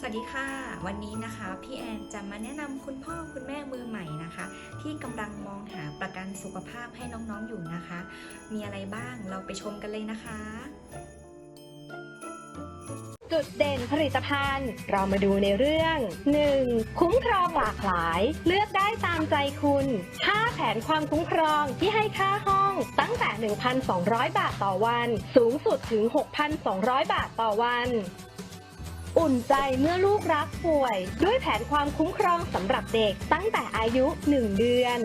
สวัสดีค่ะ วันนี้นะคะพี่แอนจะมาแนะนำคุณพ่อคุณแม่มือใหม่นะคะ ที่กำลังมองหาประกันสุขภาพให้น้องๆอยู่นะคะ มีอะไรบ้างเราไปชมกันเลยนะคะ จุดเด่นผลิตภัณฑ์ เรามาดูในเรื่อง 1. คุ้มครองหลากหลาย เลือกได้ตามใจคุณ5แผนความคุ้มครองที่ให้ค่าห้องตั้งแต่ 1,200 บาทต่อวัน สูงสุดถึง 6,200 บาทต่อวัน อุ่นใจเมื่อลูกรักป่วย ด้วยแผนความคุ้มครองสำหรับเด็กตั้งแต่อายุ 1 เดือน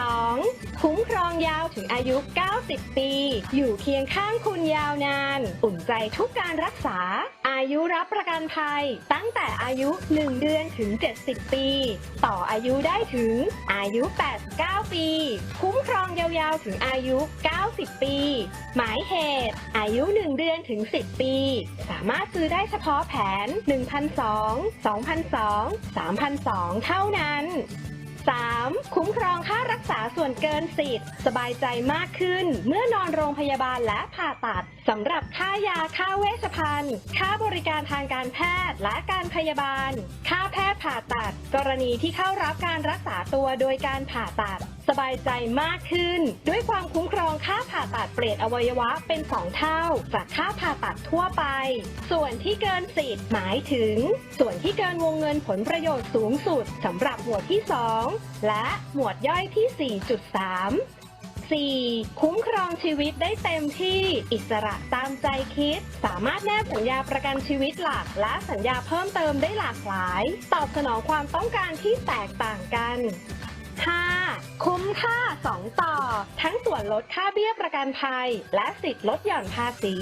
2. คุ้มครองยาวถึงอายุ 90 ปี อยู่เคียงข้างคุณยาวนาน อุ่นใจทุกการรักษา อายุรับประกันภัย ตั้งแต่อายุ 1 เดือนถึง 70 ปี ต่ออายุได้ถึงอายุ 89 ปี คุ้มครองยาวๆถึงอายุ 90 ปี หมายเหตุ อายุ 1 เดือนถึง 10 ปี สามารถซื้อได้เฉพาะแผน1,200 2,200 3,200เท่านั้น 3. คุ้มครองค่ารักษาส่วนเกินสิทธิ์ สบายใจมากขึ้น เมื่อนอนโรงพยาบาลและผ่าตัดสำหรับค่ายาค่าเวชภัณฑ์ ค่าบริการทางการแพทย์และการพยาบาล ค่าแพทย์ผ่าตัด กรณีที่เข้ารับการรักษาตัวโดยการผ่าตัด สบายใจมากขึ้น ด้วยความคุ้มครองค่าผ่าตัดเปลี่ยนอวัยวะเป็น 2 เท่า จากค่าผ่าตัดทั่วไป ส่วนที่เกินสิทธิ์หมายถึง ส่วนที่เกินวงเงินผลประโยชน์สูงสุดสำหรับหมวดที่ 2 และหมวดย่อยที่ 4.3 4. คุ้มครองชีวิตได้เต็มที่อิสระตามใจคิด สามารถแนบสัญญาประกันชีวิตหลัก และสัญญาเพิ่มเติมได้หลากหลาย ตอบสนองความต้องการที่แตกต่างกัน 5. คุ้มค่า 2 ต่อ ทั้งส่วนลดค่าเบี้ยประกันภัย และสิทธิ์ลดหย่อนภาษี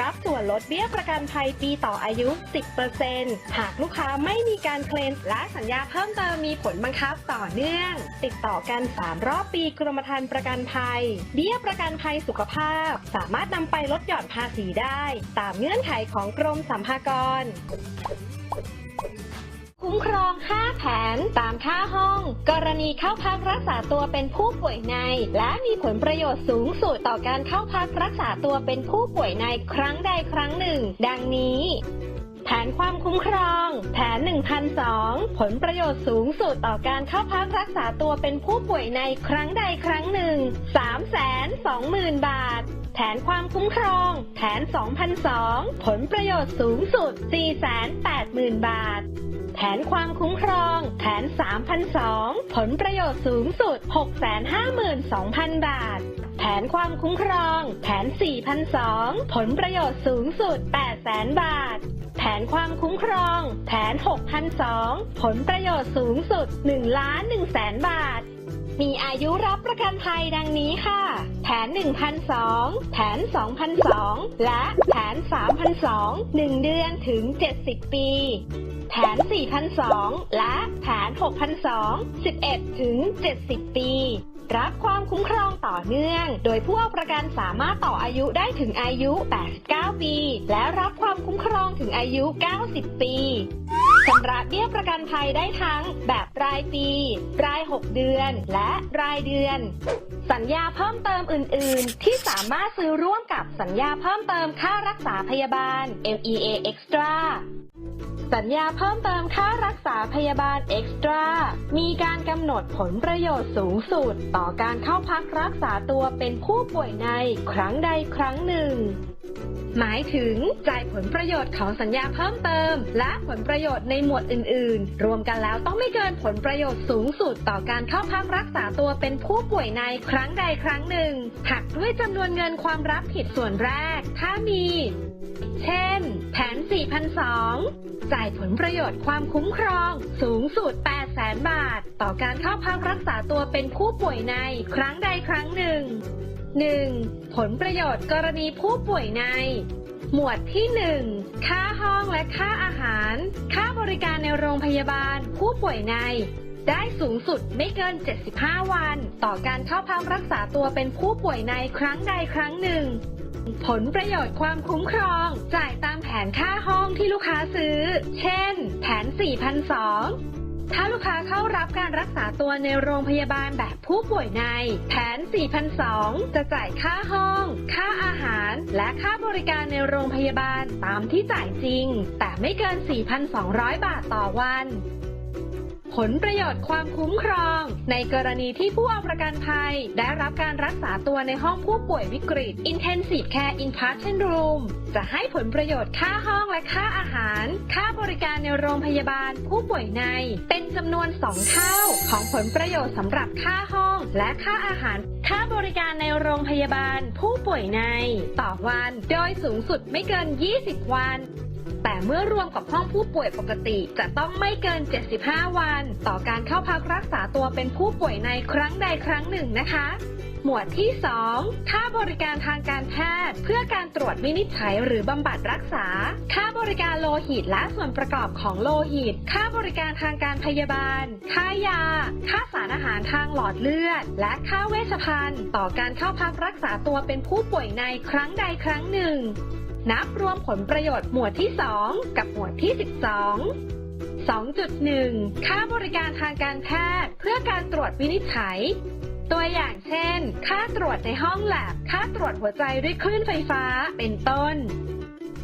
รับส่วนลดเบี้ยประกันภัยปีต่ออายุ 10%หากลูกค้าไม่มีการเคลมและสัญญาเพิ่มเติมมีผลบังคับต่อเนื่อง ติดต่อกัน 3 รอบปีกรมธรรม์ประกันภัย เบี้ยประกันภัยสุขภาพ สามารถนำไปลดหย่อนภาษีได้ ตามเงื่อนไขของกรมสัมภากร คุ้มครอง 5 แผน ตามค่าห้อง กรณีเข้าพักรักษาตัวเป็นผู้ป่วยใน และมีผลประโยชน์สูงสุดต่อการเข้าพักรักษาตัวเป็นผู้ป่วยในครั้งใดครั้งหนึ่ง ดังนี้แผนความคุ้มครอง แผน 1,002 ผลประโยชน์สูงสุดต่อการเข้าพักรักษาตัวเป็นผู้ป่วยในครั้งใดครั้งหนึ่ง 320,000 บาท แผนความคุ้มครอง แผน 2,002 ผลประโยชน์สูงสุด 480,000 บาท แผนความคุ้มครอง แผน 3,002 ผลประโยชน์สูงสุด 652,000 บาท แผนความคุ้มครอง แผน 4,002 ผลประโยชน์สูงสุด 800,000 บาท แผนความคุ้มครอง แผน 6,002 ผลประโยชน์สูงสุด 1 ล้าน1แสนบาท มีอายุรับประกันภัยดังนี้ค่ะ แผน 1,002 แผน 2,002 และแผน 3,002 1 เดือนถึง 70 ปี แผน 4,002 และแผน 6,002 11 ถึง 70 ปี รับความคุ้มครองต่อเนื่อง โดยผู้เอาประกันสามารถต่ออายุได้ถึงอายุ 89 ปี และรับความคุ้มครองถึงอายุ 90 ปีชำระเบี้ยประกันภัยได้ทั้งแบบรายปี ราย 6 เดือน และรายเดือน สัญญาเพิ่มเติมอื่น ๆ ที่สามารถซื้อร่วมกับสัญญาเพิ่มเติมค่ารักษาพยาบาล MEA Extra สัญญาเพิ่มเติมค่ารักษาพยาบาลเอ็กซ์ตร้ามีการกำหนดผลประโยชน์สูงสุด ต่อการเข้าพักรักษาตัวเป็นผู้ป่วยในครั้งใดครั้งหนึ่ง หมายถึงจ่ายผลประโยชน์ของสัญญาเพิ่มเติม และผลประโยชน์ในหมวดอื่น ๆ รวมกันแล้วต้องไม่เกินผลประโยชน์สูงสุดต่อการเข้าพักรักษาตัวเป็นผู้ป่วยในครั้งใดครั้งหนึ่ง หักด้วยจำนวนเงินความรับผิดส่วนแรก ถ้ามี เช่น แผน 4,002 จ่ายผลประโยชน์ความคุ้มครอง สูงสุด 800,000 บาท ต่อการเข้าพักรักษาตัวเป็นผู้ป่วยในครั้งใดครั้งหนึ่ง 1. ผลประโยชน์กรณีผู้ป่วยใน หมวดที่ 1 ค่าห้องและค่าอาหาร ค่าบริการในโรงพยาบาล ผู้ป่วยใน ได้สูงสุดไม่เกิน 75 วัน ต่อการเข้าพักรักษาตัวเป็นผู้ป่วยในครั้งใดครั้งหนึ่ง ผลประโยชน์ความคุ้มครอง จ่ายตามแผนค่าห้องที่ลูกค้าซื้อ เช่น แผน 4,002 ถ้าลูกค้าเข้ารับการรักษาตัวในโรงพยาบาลแบบผู้ป่วยใน แผน 4,002 จะจ่ายค่าห้อง ค่าอาหาร และค่าบริการในโรงพยาบาลตามที่จ่ายจริง แต่ไม่เกิน 4,200 บาทต่อวัน ผลประโยชน์ความคุ้มครอง ในกรณีที่ผู้เอาประกันภัย ได้รับการรักษาตัวในห้องผู้ป่วยวิกฤต Intensive Care Inpatient Room จะให้ผลประโยชน์ค่าห้องและค่าอาหาร ค่าบริการในโรงพยาบาลผู้ป่วยใน เป็นจำนวน 2 เท่า ของผลประโยชน์สำหรับค่าห้องและค่าอาหาร ค่าบริการในโรงพยาบาลผู้ป่วยใน ต่อวัน โดยสูงสุดไม่เกิน 20 วัน แต่เมื่อรวมกับห้องผู้ป่วยปกติ จะต้องไม่เกิน 75 วัน ต่อการเข้าพักรักษาตัวเป็นผู้ป่วยในครั้งใดครั้งหนึ่งนะคะหมวดที่ 2 ค่าบริการทางการแพทย์ เพื่อการตรวจวินิจฉัยหรือบำบัดรักษา ค่าบริการโลหิตและส่วนประกอบของโลหิต ค่าบริการทางการพยาบาล ค่ายา ค่าสารอาหารทางหลอดเลือด และค่าเวชภัณฑ์ ต่อการเข้าพักรักษาตัวเป็นผู้ป่วยในครั้งใดครั้งหนึ่ง นับรวมผลประโยชน์หมวดที่ 2 กับหมวดที่ 12 2.1 ค่าบริการทางการแพทย์เพื่อการตรวจวินิจฉัย ตัวอย่างเช่น ค่าตรวจในห้องแลบ ค่าตรวจหัวใจด้วยคลื่นไฟฟ้า เป็นต้น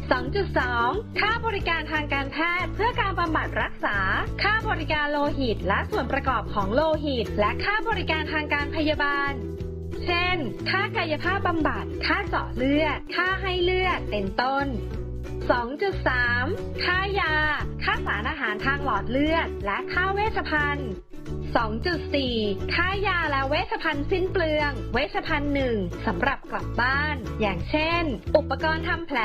2.2 ค่าบริการทางการแพทย์เพื่อการบำบัดรักษา ค่าบริการโลหิตและส่วนประกอบของโลหิต และค่าบริการทางการพยาบาล เช่น ค่ากายภาพบำบัด ค่าเจาะเลือด ค่าให้เลือด เป็นต้น 2.3 ค่ายา ค่าสารอาหารทางหลอดเลือด และค่าเวชภัณฑ์ 2.4 ค่ายาและเวชภัณฑ์สิ้นเปลือง เวชภัณฑ์หนึ่งสำหรับกลับบ้าน อย่างเช่น อุปกรณ์ทำแผล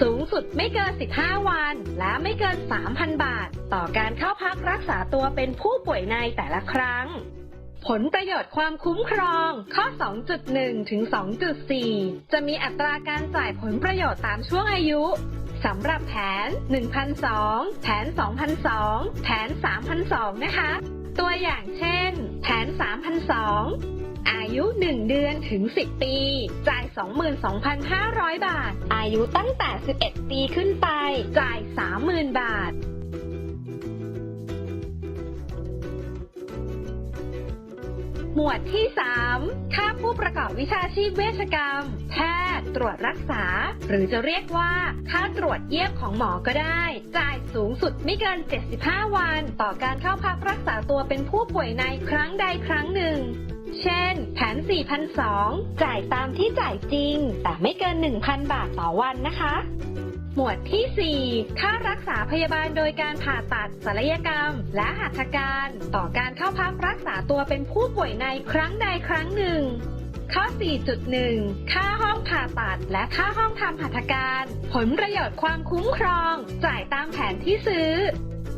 สูงสุดไม่เกิน 15 วัน และไม่เกิน 3,000 บาท ต่อการเข้าพักรักษาตัวเป็นผู้ป่วยในแต่ละครั้ง ผลประโยชน์ความคุ้มครอง ข้อ 2.1 ถึง 2.4 จะมีอัตราการจ่ายผลประโยชน์ตามช่วงอายุสำหรับแผน 1,002 แผน 2,002 แผน 3,002 นะคะ ตัวอย่างเช่น แผน 3,002 อายุ 1 เดือนถึง 10 ปี จ่าย 22,500 บาท อายุตั้งแต่ 11 ปีขึ้นไป จ่าย 30,000 บาท หมวดที่3ค่าผู้ประกอบวิชาชีพเวชกรรม แพทย์ ตรวจรักษา หรือจะเรียกว่า ค่าตรวจเยี่ยมของหมอก็ได้ จ่ายสูงสุดไม่เกิน 75 วัน ต่อการเข้าพักรักษาตัวเป็นผู้ป่วยในครั้งใดครั้งหนึ่งเช่น แผน 4,002 จ่ายตามที่จ่ายจริง แต่ไม่เกิน 1,000 บาทต่อวันนะคะ หมวดที่ 4 ค่ารักษาพยาบาลโดยการผ่าตัดศัลยกรรม และหัตถการ ต่อการเข้าพักรักษาตัวเป็นผู้ป่วยในครั้งใดครั้งหนึ่ง ข้อ 4.1 ค่าห้องผ่าตัดและค่าห้องทำหัตถการ ผลประโยชน์ความคุ้มครอง จ่ายตามแผนที่ซื้อ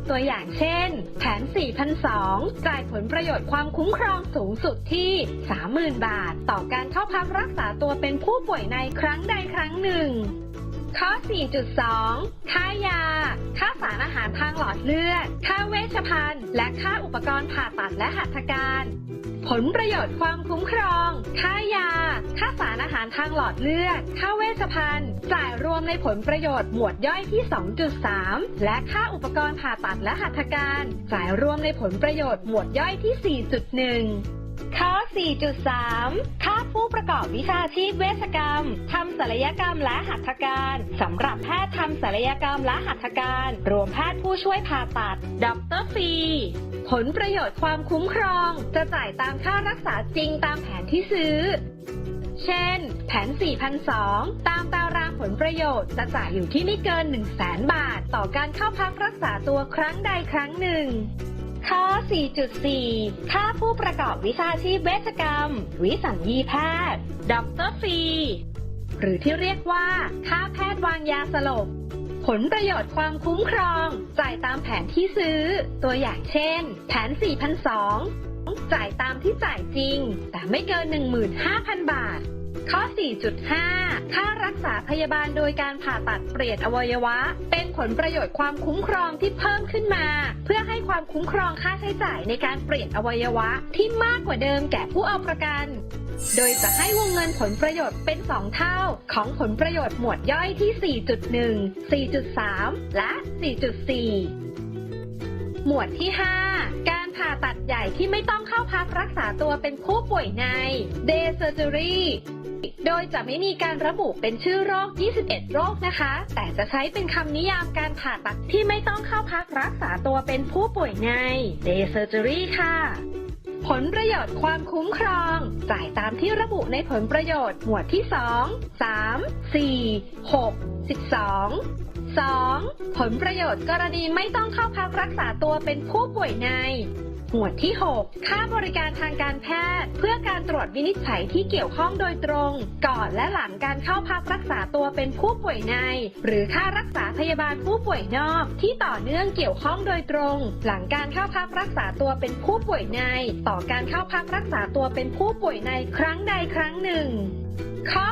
ตัวอย่างเช่น แผน 4,002 จ่ายผลประโยชน์ความคุ้มครองสูงสุดที่ 30,000 บาท ต่อการเข้าพักรักษาตัวเป็นผู้ป่วยในครั้งใดครั้งหนึ่ง ข้อ 4.2 ค่ายา ค่าสารอาหารทางหลอดเลือด ค่าเวชภัณฑ์ และค่าอุปกรณ์ผ่าตัดและหัตถการ ผลประโยชน์ความคุ้มครอง ค่ายา ค่าสารอาหารทางหลอดเลือด ค่าเวชภัณฑ์ จ่ายรวมในผลประโยชน์หมวดย่อยที่ 2.3 และค่าอุปกรณ์ผ่าตัดและหัตถการ จ่ายรวมในผลประโยชน์หมวดย่อยที่ 4.1 ข้อ 4.3 ค่าผู้ประกอบวิชาชีพเวชกรรม ทำศัลยกรรมและหัตถการสำหรับแพทย์ทำศัลยกรรมและหัตถการ รวมแพทย์ผู้ช่วยผ่าตัดด็อกเตอร์ฟรี ผลประโยชน์ความคุ้มครอง จะจ่ายตามค่ารักษาจริงตามแผนที่ซื้อ เช่น แผน 4,002 ตามตารางผลประโยชน์จะจ่ายอยู่ที่ไม่เกิน 100,000บาท ต่อการเข้าพักรักษาตัวครั้งใดครั้งหนึ่ง ข้อ 4.4 ค่าผู้ประกอบวิชาชีพเวชกรรม วิสัญญีแพทย์ด็อกเตอร์ฟรี หรือที่เรียกว่า ค่าแพทย์วางยาสลบ ผลประโยชน์ความคุ้มครอง จ่ายตามแผนที่ซื้อ ตัวอย่างเช่น แผน4,002จ่ายตามที่จ่ายจริง แต่ไม่เกิน 15,000 บาท ข้อ 4.5 ค่ารักษาพยาบาลโดยการผ่าตัดเปลี่ยนอวัยวะ เป็นผลประโยชน์ความคุ้มครองที่เพิ่มขึ้นมา เพื่อให้ความคุ้มครองค่าใช้จ่ายในการเปลี่ยนอวัยวะที่มากกว่าเดิมแก่ผู้เอาประกัน โดยจะให้วงเงินผลประโยชน์เป็น 2 เท่าของผลประโยชน์หมวดย่อยที่ 4.1 4.3 และ 4.4 หมวดที่ 5 การผ่าตัดใหญ่ที่ไม่ต้องเข้าพักรักษาตัวเป็นผู้ป่วยใน Day Surgery โดยจะไม่มีการระบุเป็นชื่อโรค 21 โรคนะคะ แต่จะใช้เป็นคำนิยามการผ่าตัดที่ไม่ต้องเข้าพักรักษาตัวเป็นผู้ป่วยใน Day Surgery ค่ะ ผลประโยชน์ความคุ้มครอง จ่ายตามที่ระบุในผลประโยชน์หมวดที่ 2 3 4 6 12 2. ผลประโยชน์กรณีไม่ต้องเข้าพักรักษาตัวเป็นผู้ป่วยใน หมวดที่ 6 ค่าบริการทางการแพทย์ เพื่อการตรวจวินิจฉัยที่เกี่ยวข้องโดยตรง ก่อนและหลังการเข้าพักรักษาตัวเป็นผู้ป่วยใน หรือค่ารักษาพยาบาลผู้ป่วยนอก ที่ต่อเนื่องเกี่ยวข้องโดยตรง หลังการเข้าพักรักษาตัวเป็นผู้ป่วยใน ต่อการเข้าพักรักษาตัวเป็นผู้ป่วยในครั้งใดครั้งหนึ่งข้อ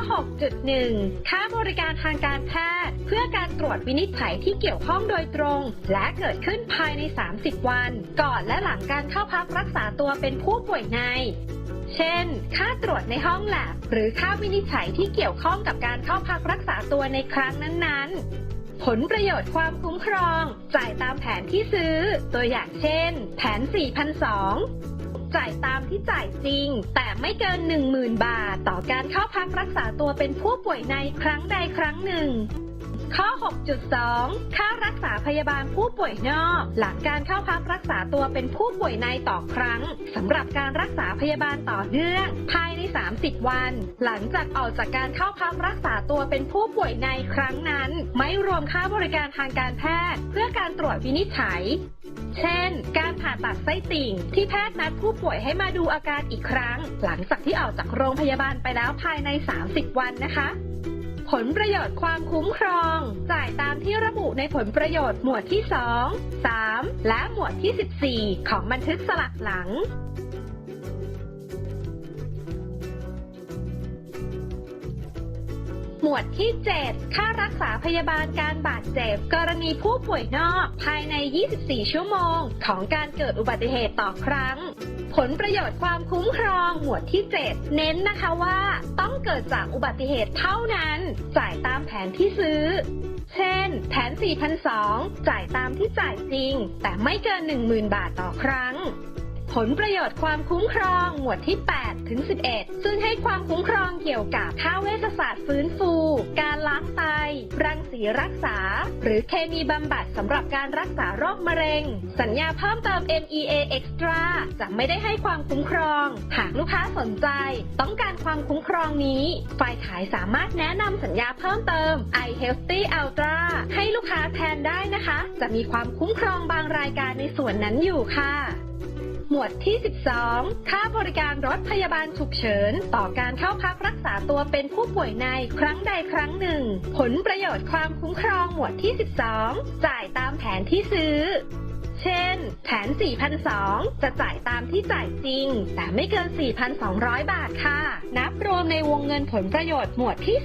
6.1 ค่าบริการทางการแพทย์ เพื่อการตรวจวินิจฉัยที่เกี่ยวข้องโดยตรง และเกิดขึ้นภายใน 30 วัน ก่อนและหลังการเข้าพักรักษาตัวเป็นผู้ป่วยใน เช่น ค่าตรวจในห้องแลบหรือค่าวินิจฉัยที่เกี่ยวข้องกับการเข้าพักรักษาตัวในครั้งนั้นๆผลประโยชน์ความคุ้มครอง จ่ายตามแผนที่ซื้อ ตัวอย่างเช่น แผน4,200จ่ายตามที่จ่ายจริง แต่ไม่เกิน 10,000 บาท ต่อการเข้าพักรักษาตัวเป็นผู้ป่วยในครั้งใดครั้งหนึ่ง ข้อ 6.2 ค่ารักษาพยาบาลผู้ป่วยนอก หลังการเข้าพักรักษาตัวเป็นผู้ป่วยในต่อครั้งสำหรับการรักษาพยาบาลต่อเนื่อง ภายใน 30 วัน หลังจากออกจากการเข้าพักรักษาตัวเป็นผู้ป่วยในครั้งนั้น ไม่รวมค่าบริการทางการแพทย์ เพื่อการตรวจวินิจฉัย เช่น การผ่าตัดไส้ติ่ง ที่แพทย์นัดผู้ป่วยให้มาดูอาการอีกครั้ง หลังจากที่ออกจากโรงพยาบาลไปแล้วภายใน 30 วันนะคะ ผลประโยชน์ความคุ้มครอง จ่ายตามที่ระบุในผลประโยชน์หมวดที่ 2 3 และหมวดที่ 14 ของบันทึกสลักหลังหมวดที่ 7 ค่ารักษาพยาบาลการบาดเจ็บ กรณีผู้ป่วยนอก ภายใน 24 ชั่วโมง ของการเกิดอุบัติเหตุต่อครั้ง ผลประโยชน์ความคุ้มครองหมวดที่ 7 เน้นนะคะว่าต้องเกิดจากอุบัติเหตุเท่านั้น จ่ายตามแผนที่ซื้อ เช่น แผน 4,200 จ่ายตามที่จ่ายจริง แต่ไม่เกิน 10,000 บาทต่อครั้ง ผลประโยชน์ความคุ้มครอง หมวดที่ 8 ถึง 11 ซึ่งให้ความคุ้มครองเกี่ยวกับค่าเวชศาสตร์ฟื้นฟู การล้างไต รังสีรักษา หรือเคมีบำบัดสำหรับการรักษาโรคมะเร็ง สัญญาเพิ่มเติม NEA Extra จะไม่ได้ให้ความคุ้มครอง หากลูกค้าสนใจ ต้องการความคุ้มครองนี้ ฝ่ายขายสามารถแนะนำสัญญาเพิ่มเติม iHealthy Ultra ให้ลูกค้าแทนได้นะคะ จะมีความคุ้มครองบางรายการในส่วนนั้นอยู่ค่ะ หมวดที่ 12 ค่าบริการรถพยาบาลฉุกเฉิน ต่อการเข้าพักรักษาตัวเป็นผู้ป่วยในครั้งใดครั้งหนึ่ง ผลประโยชน์ความคุ้มครองหมวดที่ 12 จ่ายตามแผนที่ซื้อเช่น แผน4,200จะจ่ายตามที่จ่ายจริง แต่ไม่เกิน 4,200 บาทค่ะ นับรวมในวงเงินผลประโยชน์หมวดที่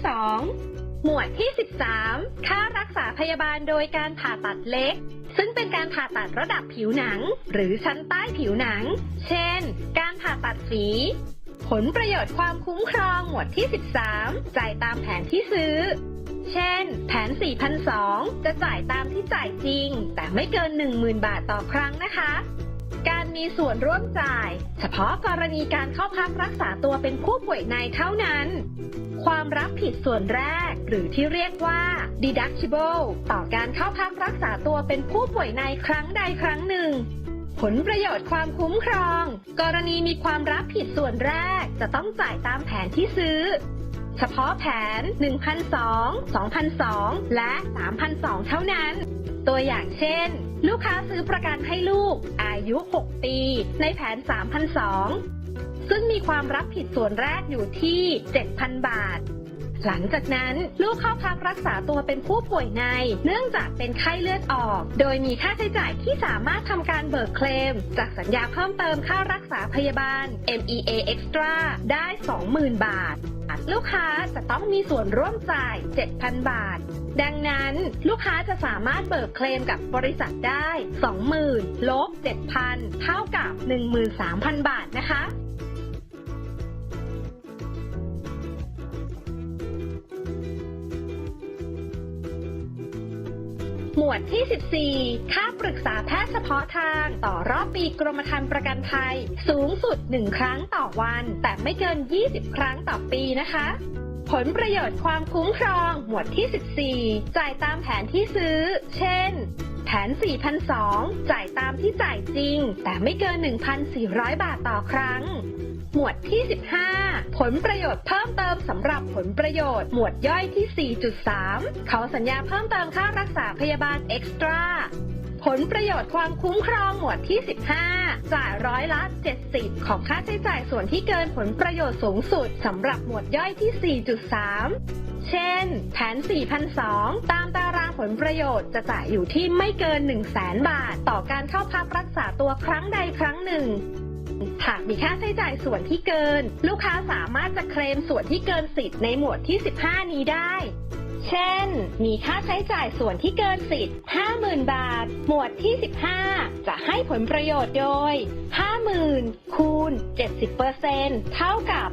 2 หมวดที่ 13 ค่ารักษาพยาบาลโดยการผ่าตัดเล็ก ซึ่งเป็นการผ่าตัดระดับผิวหนัง หรือชั้นใต้ผิวหนัง เช่น การผ่าตัดสี ผลประโยชน์ความคุ้มครองหมวดที่ 13 จ่ายตามแผนที่ซื้อ เช่น แผน 4,002 จะจ่ายตามที่จ่ายจริง แต่ไม่เกิน 10,000 บาทต่อครั้งนะคะ การมีส่วนร่วมจ่าย เฉพาะกรณีการเข้าพักรักษาตัวเป็นผู้ป่วยในเท่านั้น ความรับผิดส่วนแรก หรือที่เรียกว่า deductible ต่อการเข้าพักรักษาตัวเป็นผู้ป่วยในครั้งใดครั้งหนึ่ง ผลประโยชน์ความคุ้มครอง กรณีมีความรับผิดส่วนแรกจะต้องจ่ายตามแผนที่ซื้อ เฉพาะแผน1,200 2,200และ3,200เท่านั้น ตัวอย่างเช่น ลูกค้าซื้อประกันให้ลูก อายุ 6 ปี ในแผน3,200ซึ่งมีความรับผิดส่วนแรกอยู่ที่ 7,000 บาท หลังจากนั้นลูกเข้าพักรักษาตัวเป็นผู้ป่วยใน เนื่องจากเป็นไข้เลือดออก โดยมีค่าใช้จ่ายที่สามารถทำการเบิกเคลม จากสัญญาเพิ่มเติมค่ารักษาพยาบาล MEA Extra ได้ 20,000 บาท ลูกค้าจะต้องมีส่วนร่วมจ่าย 7,000 บาท ดังนั้นลูกค้าจะสามารถเบิกเคลมกับบริษัทได้ 20,000ลบ7,000 เท่ากับ 13,000 บาทนะคะ วดที่ 14 ค่าปรึกษาแพทย์เฉพาะทางต่อรอบปีกรมธรรม์ประกันภัย สูงสุด 1 ครั้งต่อวัน แต่ไม่เกิน 20 ครั้งต่อปีนะคะผลประโยชน์ความคุ้มครอง หมวดที่ 14 จ่ายตามแผนที่ซื้อ เช่น แผน4,200จ่ายตามที่จ่ายจริง แต่ไม่เกิน 1,400 บาทต่อครั้ง หมวดที่ 15 ผลประโยชน์เพิ่มเติมสำหรับผลประโยชน์ หมวดย่อยที่ 4.3 เขาสัญญาเพิ่มเติมค่ารักษาพยาบาลเอ็กซ์ตร้าผลประโยชน์ความคุ้มครองหมวดที่ 15 จ่ายร้อยละ 70 ของค่าใช้จ่ายส่วนที่เกินผลประโยชน์สูงสุดสำหรับหมวดย่อยที่ 4.3 เช่น แผน 4,002 ตามตารางผลประโยชน์จะจ่ายอยู่ที่ไม่เกิน 1 0 0 0 0แบาท ต่อการเข้าพักรักษาตัวครั้งใดครั้งหนึ่ง หากมีค่าใช้จ่ายส่วนที่เกิน ลูกค้าสามารถจะเคลมส่วนที่เกินสิทธิ์ในหมวดที่ 15 นี้ได้ เช่น มีค่าใช้จ่ายส่วนที่เกินสิทธิ์ 50,000 บาท หมวดที่ 15 จะให้ผลประโยชน์โดย 50,000 คูณ 70%เท่ากับ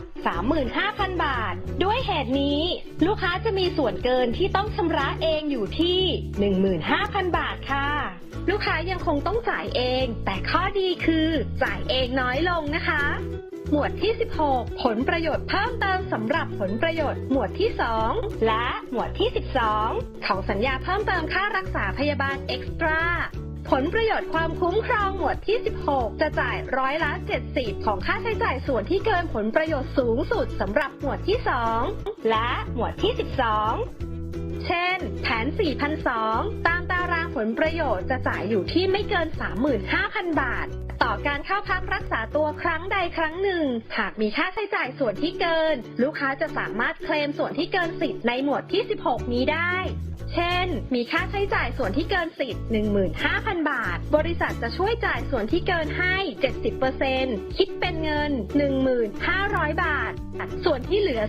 35,000 บาท ด้วยเหตุนี้ ลูกค้าจะมีส่วนเกินที่ต้องชำระเองอยู่ที่ 15,000 บาทค่ะ ลูกค้ายังคงต้องจ่ายเอง แต่ข้อดีคือจ่ายเองน้อยลงนะคะ หมวดที่ 16 ผลประโยชน์เพิ่มเติมสำหรับผลประโยชน์หมวดที่ 2 และหมวดที่ 12 ของสัญญาเพิ่มเติมค่ารักษาพยาบาลเอ็กซ์ตร้าผลประโยชน์ความคุ้มครองหมวดที่ 16 จะจ่ายร้อยละ70 ของค่าใช้จ่ายส่วนที่เกินผลประโยชน์สูงสุดสำหรับหมวดที่ 2 และหมวดที่ 12 4,002ตามตารางผลประโยชน์จะจ่ายอยู่ที่ไม่เกิน 35,000 บาท ต่อการเข้าพักรักษาตัวครั้งใดครั้งหนึ่ง หากมีค่าใช้จ่ายส่วนที่เกิน ลูกค้าจะสามารถเคลมส่วนที่เกินสิทธิ์ในหมวดที่ 16 นี้ได้เช่น มีค่าใช้จ่ายส่วนที่เกินสิทธิ์15,000 บาท บริษัทจะช่วยจ่ายส่วนที่เกินให้ 70%คิดเป็นเงิน 1,500 บาท ส่วนที่เหลือ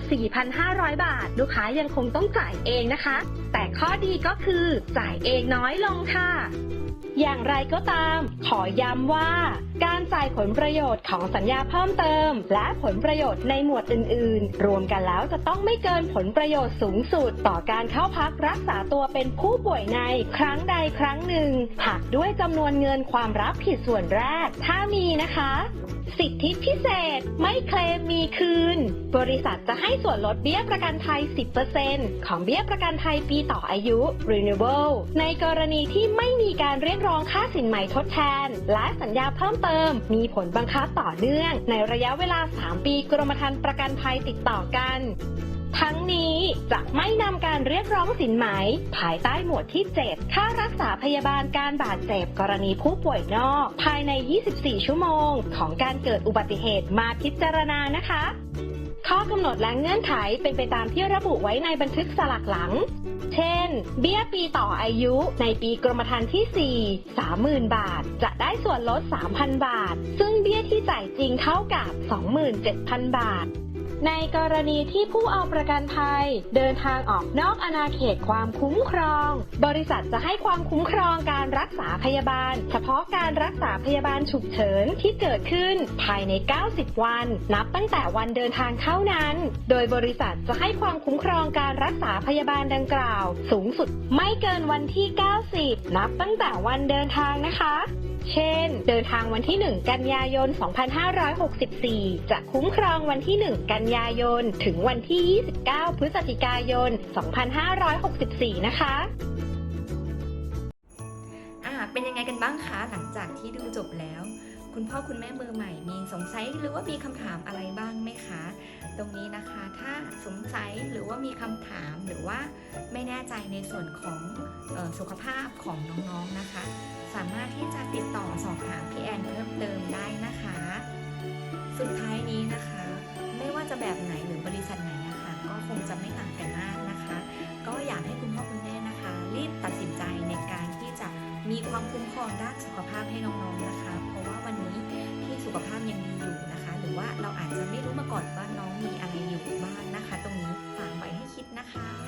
4,500 บาท ลูกค้ายังคงต้องจ่ายเองนะคะ แต่ข้อดีก็คือจ่ายเองน้อยลงค่ะ อย่างไรก็ตาม ขอย้ำว่า การจ่ายผลประโยชน์ของสัญญาเพิ่มเติม และผลประโยชน์ในหมวดอื่น ๆ รวมกันแล้วจะต้องไม่เกินผลประโยชน์สูงสุด ต่อการเข้าพักรักษาตัวเป็นผู้ป่วยในครั้งใดครั้งหนึ่งหากด้วยจำนวนเงินความรับผิดส่วนแรก ถ้ามีนะคะ สิทธิพิเศษไม่เคลมมีคืน บริษัทจะให้ส่วนลดเบี้ยประกันภัย 10%ของเบี้ยประกันภัยปีต่ออายุ renewable ในกรณีที่ไม่มีการเรียกร้องค่าสินใหม่ทดแทน และสัญญาเพิ่มเติม มีผลบังคับต่อเนื่อง ในระยะเวลา 3 ปีกรมธรรม์ประกันภัยติดต่อกัน ทั้งนี้ จะไม่นำการเรียกร้องสินไหม ภายใต้หมวดที่ 7 ค่ารักษาพยาบาลการบาดเจ็บกรณีผู้ป่วยนอก ภายใน 24 ชั่วโมง ของการเกิดอุบัติเหตุมาพิจารณานะคะ ข้อกำหนดและเงื่อนไขเป็นไปตามที่ระบุไว้ในบันทึกสลักหลัง เช่น เบี้ยปีต่ออายุในปีกรมธรรม์ที่ 4 30,000 บาท จะได้ส่วนลด 3,000 บาท ซึ่งเบี้ยที่จ่ายจริงเท่ากับ 27,000 บาท ในกรณีที่ผู้เอาประกันภัย เดินทางออกนอกอาณาเขตความคุ้มครอง บริษัทจะให้ความคุ้มครองการรักษาพยาบาล เฉพาะการรักษาพยาบาลฉุกเฉินที่เกิดขึ้นภายใน 90 วัน นับตั้งแต่วันเดินทางเท่านั้น โดยบริษัทจะให้ความคุ้มครองการรักษาพยาบาลดังกล่าว สูงสุดไม่เกินวันที่ 90 นับตั้งแต่วันเดินทางนะคะ เช่น เดินทางวันที่ 1 กันยายน 2564 จะคุ้มครองวันที่ 1 กันยายน ถึงวันที่ 29 พฤศจิกายน 2564 นะคะอ่าเป็นยังไงกันบ้างคะ หลังจากที่ดูจบแล้ว คุณพ่อคุณแม่มือใหม่มีสงสัยหรือว่ามีคำถามอะไรบ้างไหมคะ ตรงนี้นะคะ ถ้าสงสัยหรือว่ามีคำถามหรือว่าไม่แน่ใจในส่วนของออสุขภาพของน้องๆนะคะ สามารถที่จะติดต่อสอบถามพี่แอนเพิ่มเติมได้นะคะ สุดท้ายนี้นะคะ ไม่ว่าจะแบบไหนหรือบริษัทไหนอะคะ ก็คงจะไม่ต่างกันมากนะคะ ก็อยากให้คุณพ่อคุณแม่นะคะ รีบตัดสินใจในการที่จะมีความคุ้มครองด้านสุขภาพให้น้องๆนะคะ เพราะว่าวันนี้ที่สุขภาพยังดีอยู่นะคะ หรือว่าเราอาจจะไม่รู้มาก่อนว่า มีอะไรอยู่บ้างนะคะ ตรงนี้ฝากไว้ให้คิดนะคะ